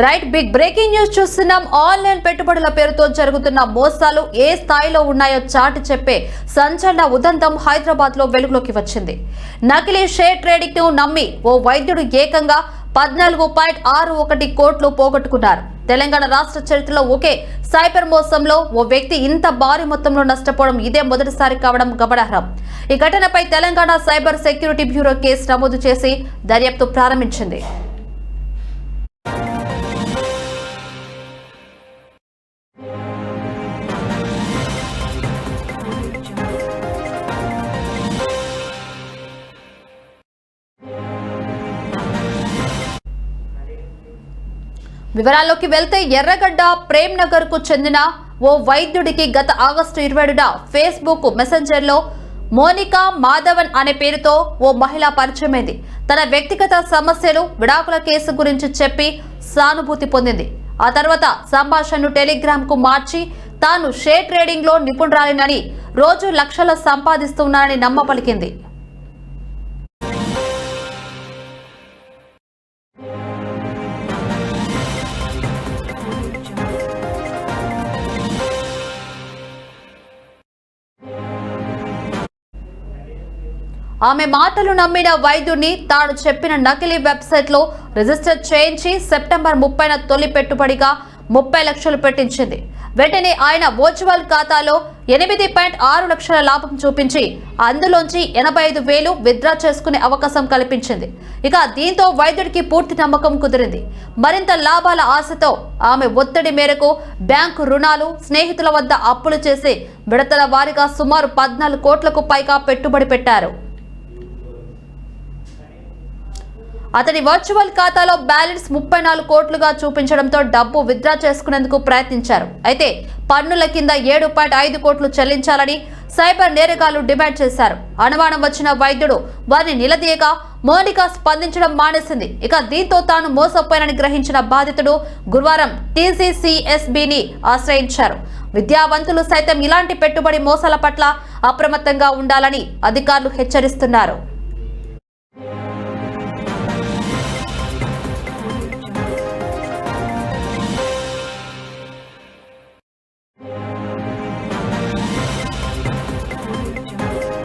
Right big breaking news చూస్తున్నాం. Online పెట్టుబడుల పేరుతో జరుగుతున్న మోసాలు ఏ స్థాయిలో ఉన్నాయో చాటి చెప్పే సంచలన ఉదంతం హైదరాబాద్లో వెలుగులోకి వచ్చింది. నకిలీ షేర్ ట్రేడింగ్ను నమ్మి ఓ వైద్యుడు ఏకంగా పద్నాలుగు పాయింట్ ఆరు ఒకటి కోట్లు పోగొట్టుకున్నారు. తెలంగాణ రాష్ట్ర చరిత్రలో ఒకే సైబర్ మోసంలో ఓ వ్యక్తి ఇంత భారీ మొత్తంలో నష్టపోవడం ఇదే మొదటిసారి కావడం గమనార్హం. ఈ ఘటనపై Telangana cyber security bureau case నమోదు చేసి దర్యాప్తు ప్రారంభించింది. వివరాల్లోకి వెళ్తే ఎర్రగడ్డ ప్రేమ్ నగర్కు చెందిన ఓ వైద్యుడికి గత ఆగస్టు ఇరవైడున ఫేస్బుక్ మెసెంజర్లో మోనికా మాధవన్ అనే పేరుతో ఓ మహిళ పరిచయమైంది. తన వ్యక్తిగత సమస్యలు విడాకుల కేసు గురించి చెప్పి సానుభూతి పొందింది. ఆ తర్వాత సంభాషణను టెలిగ్రామ్కు మార్చి తాను షేర్ ట్రేడింగ్లో నిపుణురాలినని రోజు లక్షల సంపాదిస్తున్నానని నమ్మపలికింది. ఆమె మాటలు నమ్మిన వైద్యుడిని తాను చెప్పిన నకిలీ వెబ్సైట్లో రిజిస్టర్ చేయించి సెప్టెంబర్ ముప్పైన తొలి పెట్టుబడిగా ముప్పై లక్షలు పెట్టించింది. వెంటనే ఆయన వర్చువల్ ఖాతాలో ఎనిమిది పాయింట్ ఆరు లక్షల లాభం చూపించి అందులోంచి ఎనభై ఐదు వేలు విత్డ్రా చేసుకునే అవకాశం కల్పించింది. ఇక దీంతో వైద్యుడికి పూర్తి నమ్మకం కుదిరింది. మరింత లాభాల ఆశతో ఆమె ఒత్తిడి మేరకు బ్యాంకు రుణాలు స్నేహితుల వద్ద అప్పులు చేసి విడతల వారీగా సుమారు పద్నాలుగు కోట్లకు పైగా పెట్టుబడి పెట్టారు. అతని వర్చువల్ ఖాతాలో బ్యాలెన్స్ ముప్పై నాలుగు కోట్లుగా చూపించడంతో డబ్బు విత్డ్రా చేసుకునేందుకు ప్రయత్నించారు. అయితే పన్నుల కింద ఏడు పాయింట్ ఐదు కోట్లు చెల్లించాలని సైబర్ నేరగాళ్ళు డిమాండ్ చేశారు. అనుమానం వచ్చిన వైద్యుడు వారిని నిలదీయగా మోనికా స్పందించడం మానేసింది. ఇక దీంతో తాను మోసపోయానని గ్రహించిన బాధితుడు గురువారం టీసీసీఎస్బీని ఆశ్రయించారు. విద్యావంతులు సైతం ఇలాంటి పెట్టుబడి మోసాల పట్ల అప్రమత్తంగా ఉండాలని అధికారులు హెచ్చరిస్తున్నారు.